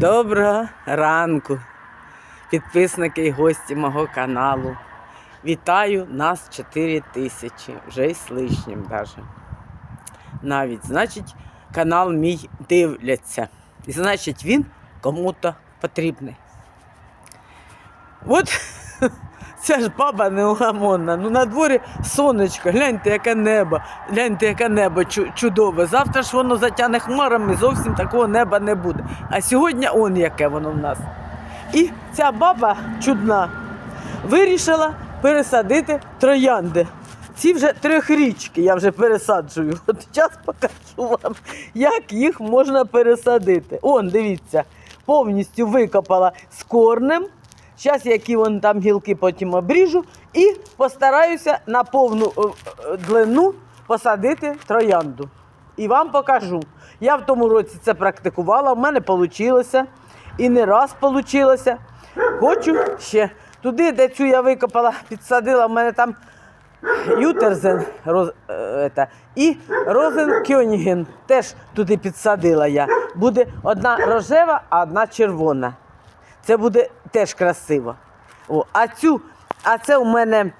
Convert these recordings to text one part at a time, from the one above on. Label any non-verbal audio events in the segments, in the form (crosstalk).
Доброго ранку, підписники і гості мого каналу. Вітаю нас 4 тисячі, вже й з лишнім даже. Навіть, значить, канал мій дивляться. І значить, він кому-то потрібний. От (laughs) ця ж баба неугамонна. Ну на дворі сонечко, гляньте, яке небо, гляньте, яке небо чудове. Завтра ж воно затягне хмарами, зовсім такого неба не буде. А сьогодні он яке воно в нас. І ця баба чудна вирішила пересадити троянди. Ці вже трьохрічки я вже пересаджую. (laughs) От зараз покажу вам, як їх можна пересадити. Он, дивіться, повністю викопала з корнем. Зараз, які вон там гілки потім обріжу, і постараюся на повну е, е, длину посадити троянду. І вам покажу. Я в тому році це практикувала, в мене вийшло. І не раз вийшло. Хочу ще туди, де цю я викопала, підсадила, в мене там Ютерзен роз, е, ета, і Розенкьоніген теж туди підсадила я. Буде одна рожева, а одна червона. Це буде теж красиво. О, а цю, а це у мене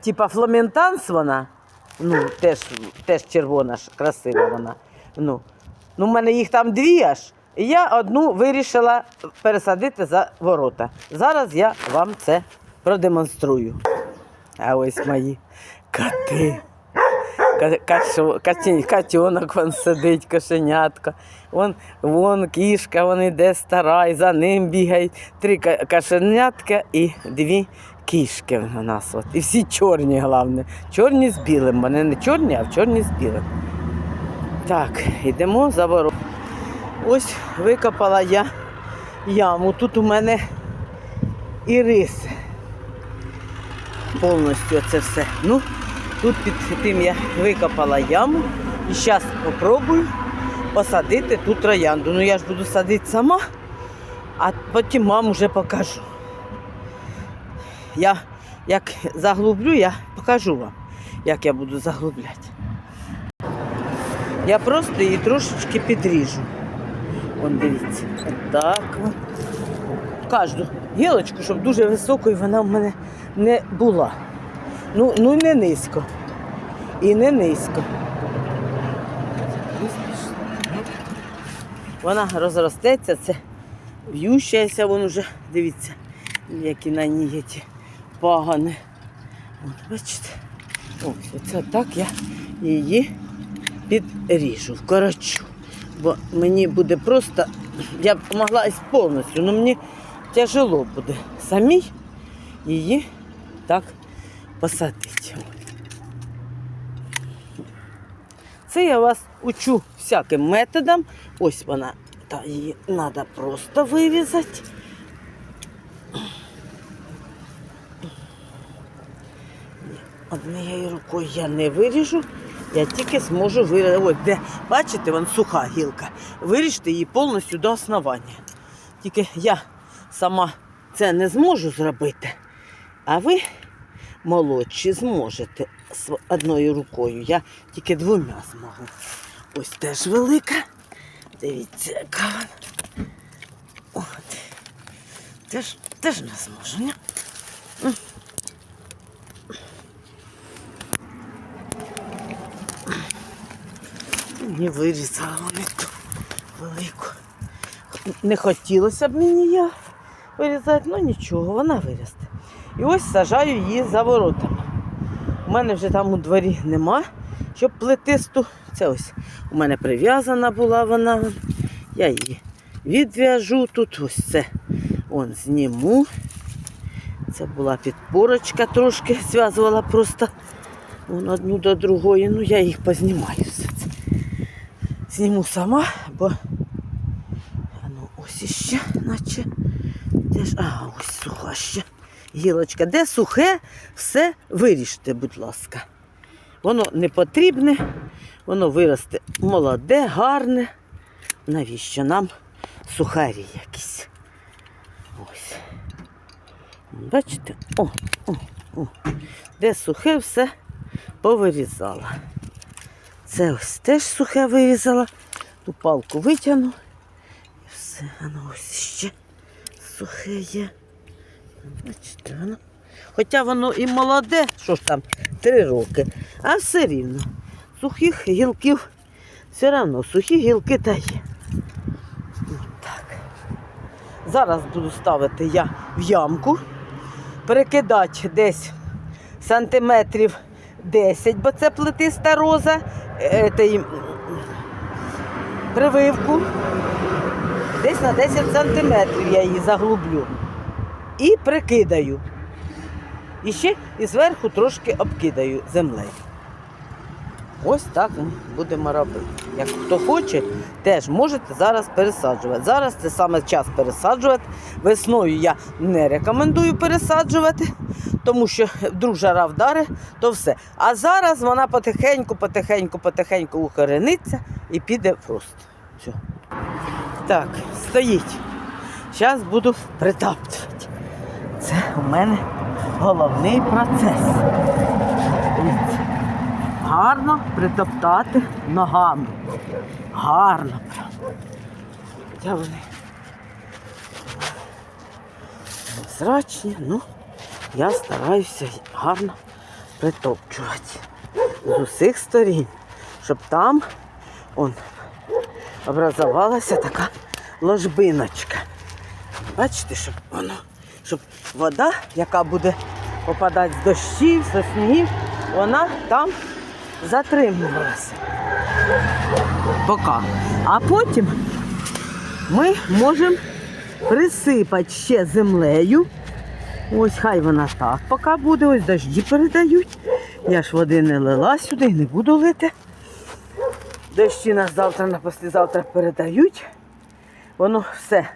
типа фламентанс вона. Ну, теж, теж червона ж, красива вона. Ну, ну, у мене їх там дві аж. І я одну вирішила пересадити за ворота. Зараз я вам це продемонструю. А ось мої коти. Ка- Катьонок вон сидить, кошенятка. Вон, вон кішка, вон іде стара, і за ним бігають три ка- кошенятка і дві кішки у нас. От. І всі чорні, головне. Чорні з білим. Вони не чорні, а в чорні з білим. Так, йдемо за ворот. Ось викопала я яму. Тут у мене і рис. Повністю це все. Ну, тут під тим я викопала яму і зараз спробую посадити ту троянду. Ну я ж буду садити сама, а потім вам вже покажу. Я як заглублю, я покажу вам, як я буду заглубляти. Я просто її трошечки підріжу. Вон дивіться. Так. от. Кожну гілочку, щоб дуже високою вона в мене не була. Ну, ну не низько. І не низько. Вона розростеться, це в'ющається, вон уже, дивіться, які на ній є ті пагани. От, бачите? Ось, оце так я її підріжу, вкорочу. Бо мені буде просто, я б могла і повністю, але мені тяжело буде самій її так посадити. Це я вас учу всяким методом. Ось вона, та її треба просто вирізати. Однією рукою я не виріжу, я тільки зможу вирізати. Ось де, бачите, вон суха гілка. Виріжте її повністю до основання. Тільки я сама це не зможу зробити, а ви молодші зможете з одною рукою. Я тільки двома зможу. Ось теж велика. Дивіться, яка вона. От. Теж, теж не зможу, ні? Не вирізала вони ту велику. Не хотілося б мені я вирізати, ну нічого, вона виросте. І ось сажаю її за воротами. У мене вже там у дворі нема, щоб плетисту. Це ось у мене прив'язана була вона. Я її відв'яжу тут. Ось це он зніму. Це була підпорочка трошки, зв'язувала просто вон одну до другої. Ну, я їх познімаю. Зніму сама, бо а ну, ось іще, наче. Де ж? А, ось суха ще гілочка. Де сухе, все виріжте, будь ласка. Воно не потрібне, воно виросте молоде, гарне. Навіщо нам сухарі якісь? Ось. Бачите? О, о, о. Де сухе, все повирізала. Це ось теж сухе вирізала. Ту палку витягну. і все, воно ось ще сухе є. Хоча воно і молоде, що ж там, три роки, а все рівно. Сухих гілків, все одно сухі гілки та є. Так. Зараз буду ставити я в ямку, перекидати десь сантиметрів 10, бо це плетиста роза, е, та прививку. Десь на 10 сантиметрів я її заглублю. І прикидаю. І ще і зверху трошки обкидаю землею. Ось так ми будемо робити. Як хто хоче, теж можете зараз пересаджувати. Зараз це саме час пересаджувати. Весною я не рекомендую пересаджувати, тому що вдруг жара вдари, то все. А зараз вона потихеньку, потихеньку, потихеньку укорениться і піде в рост. Все. Так, стоїть. Зараз буду притаптувати. Це у мене головний процес. Гарно притоптати ногами. Гарно прям. Хоча вони незрачні, ну я стараюся гарно притопчувати з усіх сторін, щоб там он, образувалася така ложбиночка. Бачите, щоб воно, щоб вода, яка буде попадати з дощів, зі снігів, вона там затримувалася. Поки. А потім ми можемо присипати ще землею. Ось хай вона так поки буде, ось дожді передають. Я ж води не лила сюди і не буду лити. Дощі нас завтра на післязавтра передають. Воно все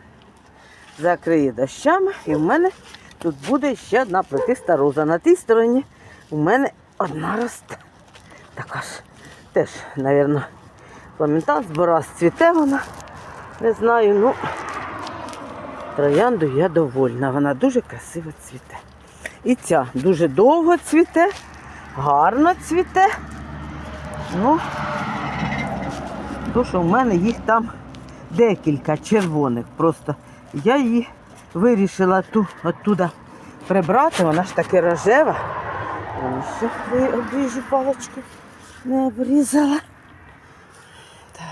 закриє дощами, і в мене тут буде ще одна плетиста роза. На тій стороні у мене одна росте. Така ж теж, мабуть, фламентан збора цвіте вона. Не знаю, ну троянду я довольна. Вона дуже красиво цвіте. І ця дуже довго цвіте, гарно цвіте. Ну, то, що в мене їх там декілька червоних. Просто я її вирішила ту оттуда прибрати, вона ж таки рожева. Я обріжу паличку, не обрізала. Так.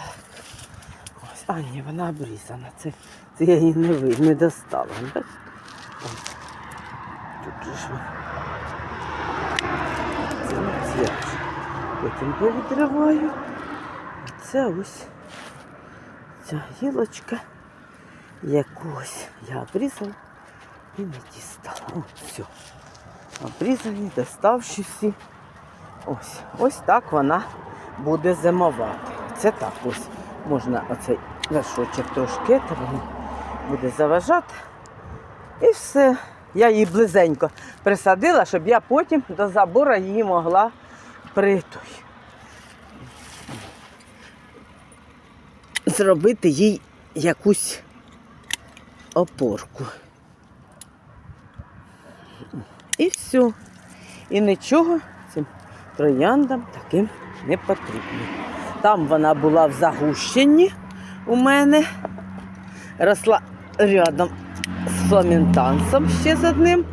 Ось, а ні, вона обрізана. Це, це я її не, ви, не достала. Ось. Тут ж. Це не цвіт. Потім повідриваю. Це ось ця гілочка якусь я обрізала і не дістала. Все. Обрізані, доставши всі. Ось, ось так вона буде зимувати. Це так ось. Можна оцей вершочок трошки, буде заважати. І все. Я її близенько присадила, щоб я потім до забору її могла притой. Зробити їй якусь опорку. І все. І нічого цим трояндам таким не потрібно. Там вона була в загущенні у мене, росла рядом з фламентансом ще з одним.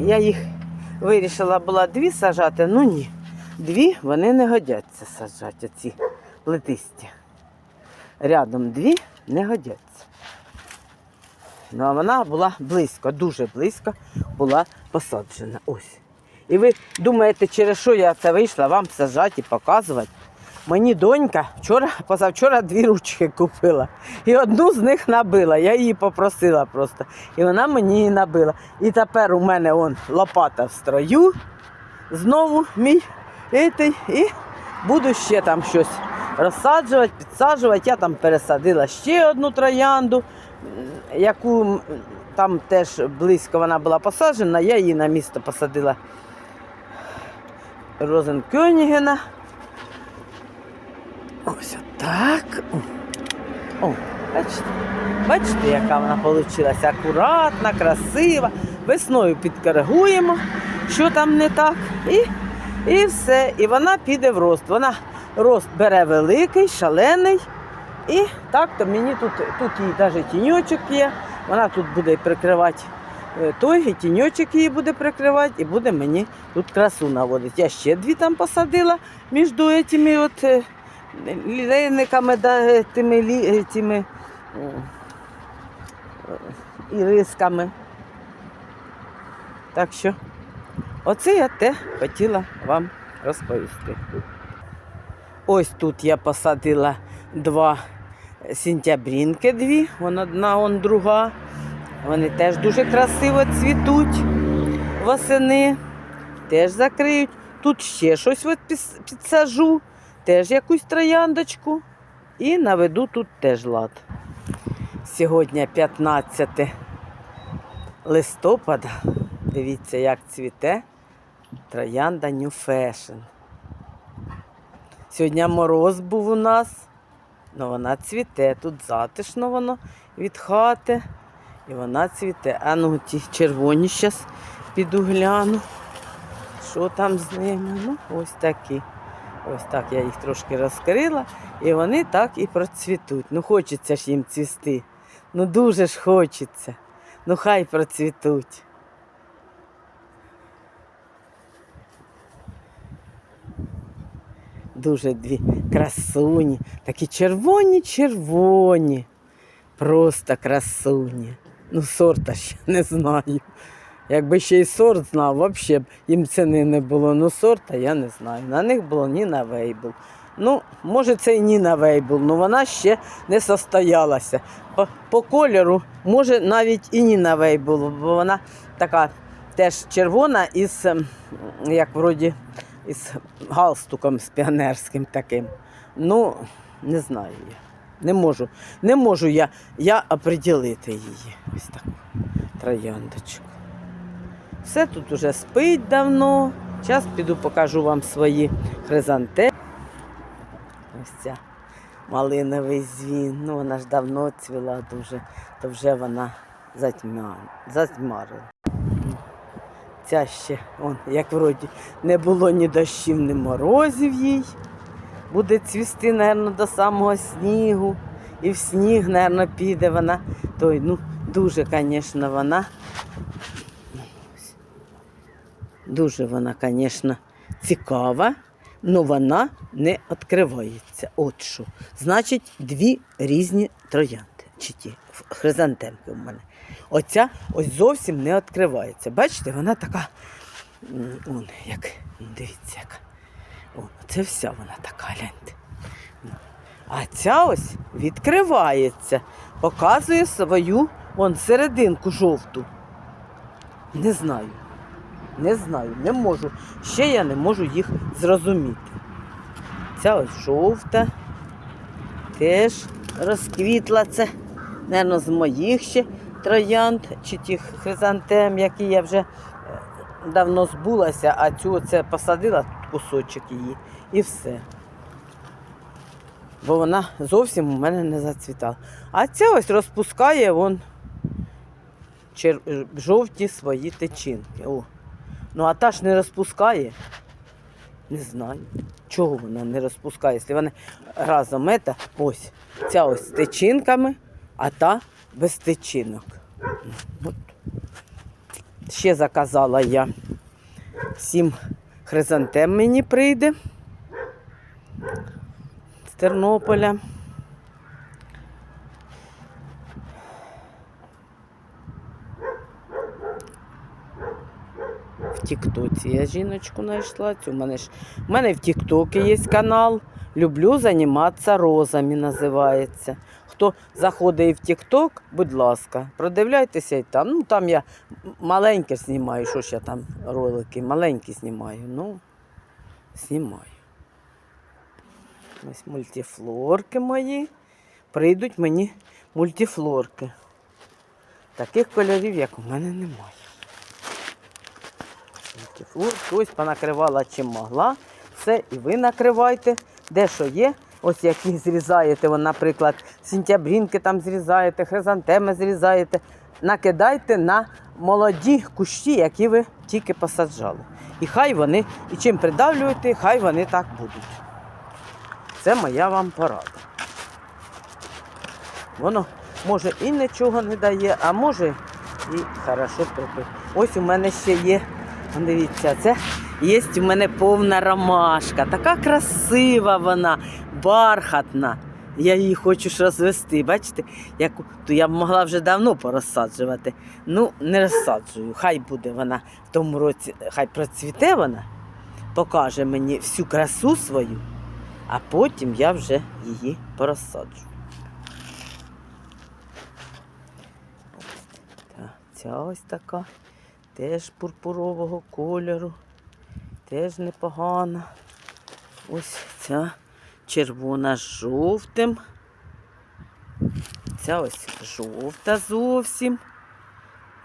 Я їх вирішила була дві сажати, ну ні. Дві вони не годяться саджати, оці плетисті. Рядом дві не годяться. Ну, а вона була близько, дуже близько була посаджена. Ось. І ви думаєте, через що я це вийшла вам саджати і показувати? Мені донька вчора, позавчора дві ручки купила. І одну з них набила. Я її попросила просто. І вона мені її набила. І тепер у мене он лопата в строю. Знову мій етий, і буду ще там щось розсаджувати, підсаджувати. Я там пересадила ще одну троянду, яку там теж близько вона була посаджена, я її на місто посадила Розенкьонігена. Ось отак. О, бачите? Бачите, яка вона вийшла? Акуратна, красива. Весною підкоригуємо, що там не так. І, і все. І вона піде в рост. Вона рост бере великий, шалений. І так, то мені тут, тут їй навіть тіньочок є. Вона тут буде прикривати е, той, і тіньочок її буде прикривати, і буде мені тут красу наводити. Я ще дві там посадила між цими от е, лілейниками, да, е, тими, лі- тими е, ірисками. Так що, оце я те хотіла вам розповісти. Ось тут я посадила два сентябрінки дві, вон одна, вон друга. Вони теж дуже красиво цвітуть восени, теж закриють. Тут ще щось підсажу, теж якусь трояндочку. І наведу тут теж лад. Сьогодні 15 листопада. Дивіться, як цвіте троянда New Fashion. Сьогодні мороз був у нас, але вона цвіте. Тут затишно воно від хати. І вона цвіте. А ну ті червоні зараз піду гляну. Що там з ними? Ну, ось такі. Ось так я їх трошки розкрила, і вони так і процвітуть. Ну, хочеться ж їм цвісти. Ну дуже ж хочеться. Ну хай процвітуть. Дуже дві красуні, такі червоні-червоні. Просто красуні. Ну, сорта ще не знаю. Якби ще й сорт знав, взагалі б їм ціни не було. Ну, сорта я не знаю. На них було Ніна Вейбл. Ну, може, це і Ніна Вейбл, але вона ще не состоялася. По, по кольору, може, навіть і Ніна Вейбл, бо вона така теж червона із, ем, як вроді, із галстуком з піонерським таким. Ну, не знаю я. Не можу. Не можу я, я оприділити її. Ось так. Трояндочку. Все тут уже спить давно. Зараз піду покажу вам свої хризанте. Ось ця малиновий звін. Ну, вона ж давно цвіла дуже, то вже вона затьмарила. Ця ще, он, як вроді, не було ні дощів, ні морозів їй. Буде цвісти, мабуть, до самого снігу. І в сніг, мабуть, піде вона. Той, ну, дуже, звісно, вона. Дуже вона, звісно, цікава, але вона не відкривається. От що. Значить, дві різні троянди. Чи ті хризантемки у мене. Оця ось зовсім не відкривається. Бачите, вона така, он, як, дивіться, яка. О, це вся вона така, гляньте. А ця ось відкривається, показує свою вон, серединку жовту. Не знаю. Не знаю, не можу. Ще я не можу їх зрозуміти. Ця ось жовта, теж розквітла це, мабуть, з моїх ще троянд чи тих хризантем, які я вже е, давно збулася, а цю оце посадила кусочок її і все. Бо вона зовсім у мене не зацвітала. А ця ось розпускає вон чер... жовті свої тичинки. О. Ну, а та ж не розпускає. Не знаю. Чого вона не розпускає? Якщо вони разом ета, ось ця ось з тичинками, а та без тичинок. От. Ще заказала я сім хризантем мені прийде з Тернополя. В Тіктоці я жіночку знайшла. У мене ж мене в Тіктокі є канал. Люблю займатися розами, називається. Хто заходить в Тікток, будь ласка, продивляйтеся і там. Ну там я маленьке знімаю, що ж я там ролики, маленькі знімаю. Ну, знімаю. Ось мультифлорки мої. Прийдуть мені мультифлорки. Таких кольорів, як у мене, немає. Мультифлор, хтось понакривала чим могла. Все, і ви накривайте, де що є. Ось які зрізаєте, вон, наприклад, сентябрінки там зрізаєте, хризантеми зрізаєте. Накидайте на молоді кущі, які ви тільки посаджали. І хай вони, і чим придавлюєте, хай вони так будуть. Це моя вам порада. Воно може і нічого не дає, а може і хорошо трохи. Ось у мене ще є. Дивіться, це є у мене повна ромашка. Така красива вона, бархатна. Я її хочу ж розвести. Бачите, яку то я б могла вже давно порозсаджувати. Ну, не розсаджую. Хай буде вона в тому році, хай процвіте вона, покаже мені всю красу свою, а потім я вже її порозсаджу. Ця ось така, теж пурпурового кольору, теж непогана. Ось ця червона з жовтим. Ця ось жовта зовсім.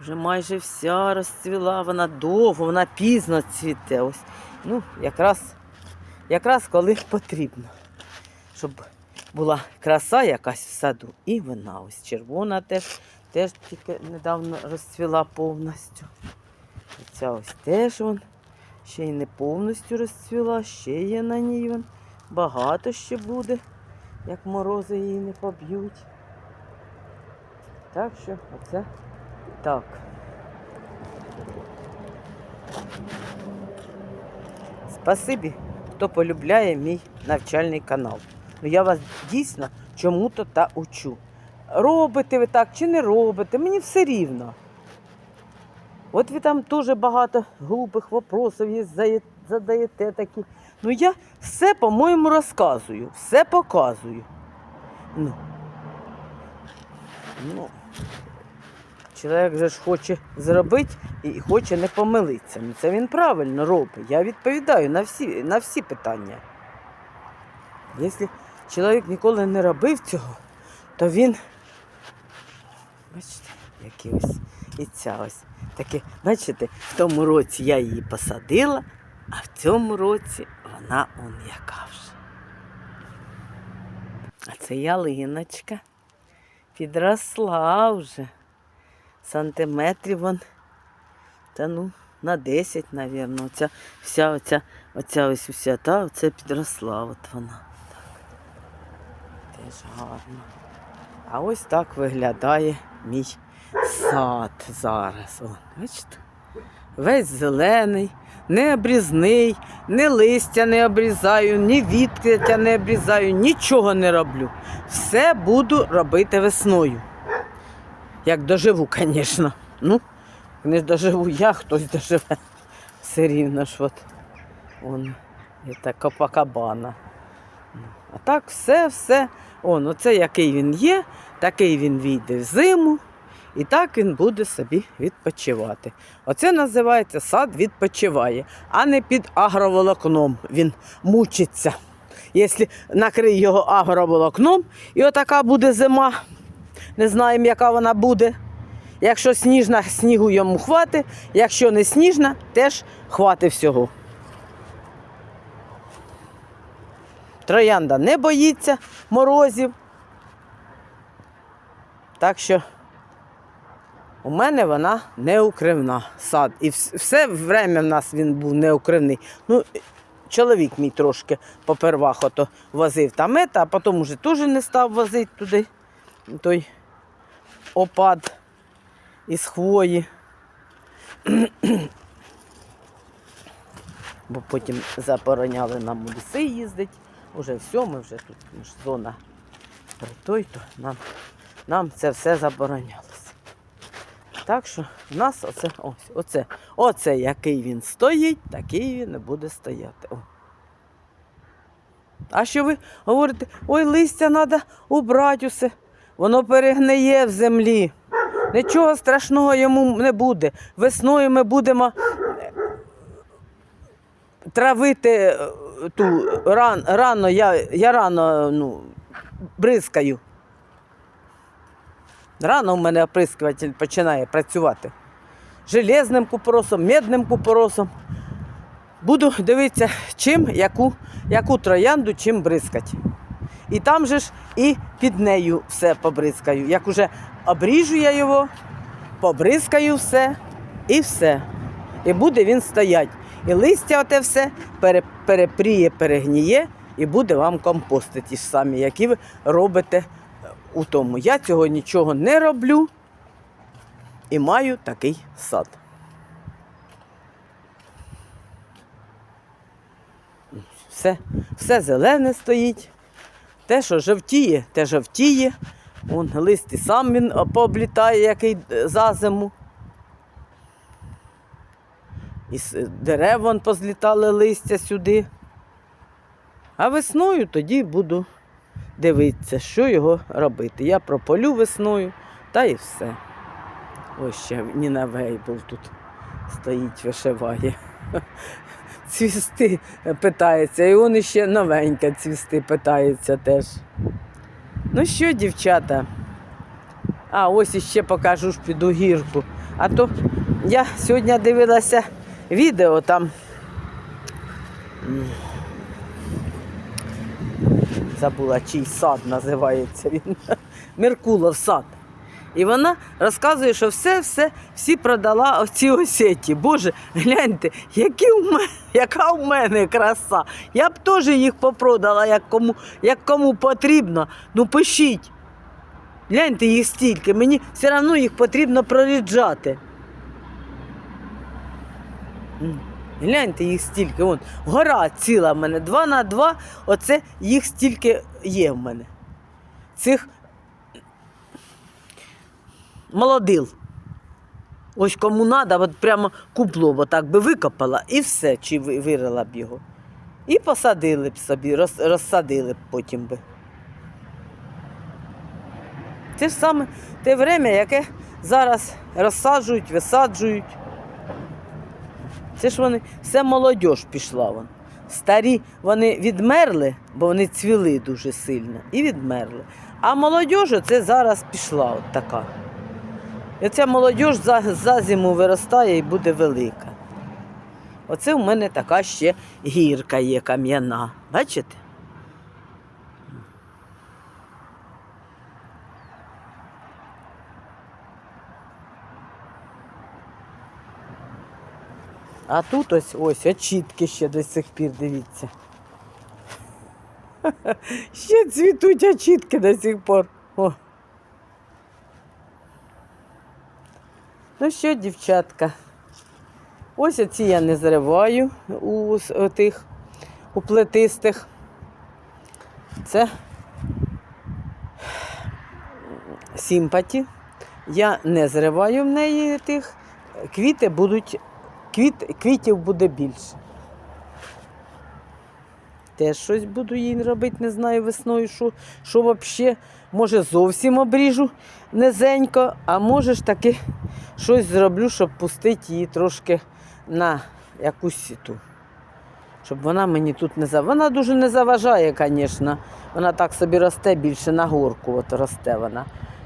Вже майже вся розцвіла, вона довго, вона пізно цвіте. Ось. Ну, якраз, якраз коли потрібно, щоб була краса якась в саду. І вона ось червона теж, теж тільки недавно розцвіла повністю. Ця ось теж вон, ще й не повністю розцвіла, ще є на ній вон. Багато ще буде, як морози її не поб'ють. Так що оце так. Спасибі, хто полюбляє мій навчальний канал. Ну я вас дійсно чому-то та учу. Робите ви так чи не робите, мені все рівно. От ви там дуже багато глупих вопросів задаєте такі. Ну я все, по-моєму, розказую, все показую. Ну. Ну. Чоловік же ж хоче зробити і хоче не помилитися. Ну, це він правильно робить. Я відповідаю на всі, на всі питання. Якщо чоловік ніколи не робив цього, то він. Бачите, які ось і ця ось. Таке, бачите, в тому році я її посадила, а в цьому році вона он яка вже. А це ялиночка. Підросла вже. Сантиметрів вон. Та ну, на 10, мабуть. Оця, вся оця, оця ось уся та оце підросла. От вона. Так. Теж гарно. А ось так виглядає мій сад зараз. О, бачите? Весь зелений, не обрізний, ні листя не обрізаю, ні відкриття не обрізаю, нічого не роблю. Все буду робити весною. Як доживу, звісно. Ну, не доживу я, хтось доживе. Все рівно ж от. Он, це Копакабана. А так все, все. Он, оце який він є, такий він війде в зиму, і так він буде собі відпочивати. Оце називається сад відпочиває, а не під агроволокном він мучиться. Якщо накрий його агроволокном, і отака буде зима, не знаємо, яка вона буде. Якщо сніжна, снігу йому хватить, якщо не сніжна, теж хватить всього. Троянда не боїться морозів. Так що у мене вона неукривна сад. І все время в нас він був неукривний. Ну, чоловік мій трошки попервах возив там мета, а потім уже теж не став возити туди той опад із хвої. (clears throat) Бо потім забороняли нам у ліси їздити. Уже все, ми вже тут зона той, то нам, нам це все заборонялося. Так що в нас оце, ось, оце, оце який він стоїть, такий він і буде стояти. О. А що ви говорите, ой, листя треба убрати усе, воно перегниє в землі. Нічого страшного йому не буде. Весною ми будемо е, травити е, ту ран, рано, я, я рано ну, бризкаю. Рано у мене оприскуватель починає працювати. Железним купоросом, медним купоросом. Буду дивитися, чим, яку, яку троянду, чим бризкати. І там же ж і під нею все побризкаю. Як уже обріжу я його, побризкаю все і все. І буде він стоять. І листя оте все перепріє, перегніє, і буде вам компости ті ж самі, які ви робите у тому. Я цього нічого не роблю і маю такий сад. Все, все зелене стоїть. Те, що жовтіє, те жовтіє. Вон лист і сам він пооблітає, який е, за зиму. І дерев вон позлітали листя сюди. А весною тоді буду дивитися, що його робити. Я прополю весною та і все. Ось ще Ніна Вейбл тут стоїть, вишиває. (laughs) Цвісти питається, і он іще новенька цвісти питається теж. Ну що, дівчата? А, ось іще покажу ж піду гірку. А то я сьогодні дивилася відео там. Забула, чий сад називається він. (laughs) Меркулов сад. І вона розказує, що все, все, всі продала оці осеті. Боже, гляньте, які у мене, (laughs) яка у мене краса. Я б теж їх попродала, як кому, як кому потрібно. Ну пишіть. Гляньте їх стільки, мені все одно їх потрібно проріджати. Гляньте їх стільки. Вон, гора ціла в мене, два на два, оце їх стільки є в мене. Цих молодил. Ось кому треба, от прямо кубло отак би викопала і все, чи вирила б його. І посадили б собі, роз, розсадили б потім би. Це ж саме те время, яке зараз розсаджують, висаджують. Це ж вони, все молодь пішла. Вон. Старі вони відмерли, бо вони цвіли дуже сильно, і відмерли. А молодь це зараз пішла от така. І ця молодь за, за зиму виростає і буде велика. Оце в мене така ще гірка є кам'яна. Бачите? А тут ось ось очітки ще до сих пір, дивіться. (laughs) Ще цвітуть очітки до сих пор. О. Ну що, дівчатка, ось оці я не зриваю у тих у плетистих. Це симпаті. Я не зриваю в неї тих. Квіти будуть, квіт, квітів буде більше. Теж щось буду їй робити, не знаю весною, що, що взагалі. Може, зовсім обріжу низенько, а може ж таки щось зроблю, щоб пустити її трошки на якусь ту. Щоб вона мені тут не заважає. Вона дуже не заважає, звісно. Вона так собі росте більше на горку, от росте вона.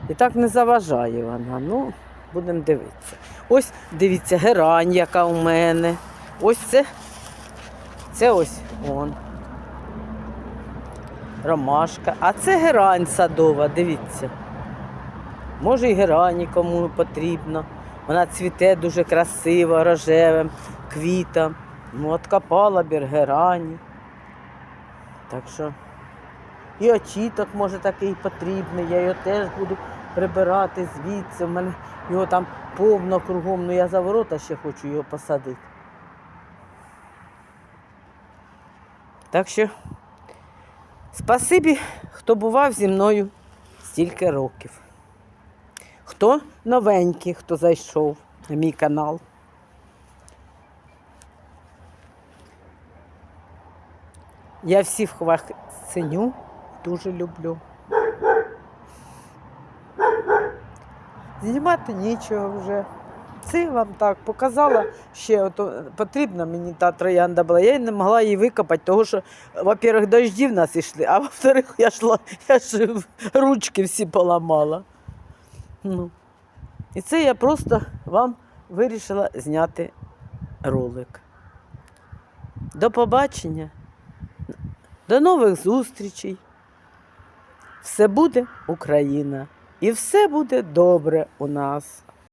І так не заважає вона. Ну, будемо дивитися. Ось дивіться, герань, яка у мене. Ось це. Це ось он. Ромашка. А це герань садова, дивіться. Може, і герані кому потрібно. Вона цвіте дуже красиво, рожевим квітом. Ну, от копала герані. Так що і очіток може такий потрібний. Я його теж буду прибирати звідси. У мене його там повно кругом, ну я за ворота ще хочу його посадити. Так що спасибі, хто бував зі мною стільки років. Хто новенький, хто зайшов на мій канал. Я всіх вас ценю, дуже люблю. Знімати нічого вже. Це вам так показала. Ще ото, потрібна мені та троянда була. Я не могла її викопати, тому що, во-первых, дожді в нас йшли, а во-вторых, я йшла, я ж ручки всі поламала. Ну. І це я просто вам вирішила зняти ролик. До побачення. До нових зустрічей. Все буде Україна. І все буде добре у нас.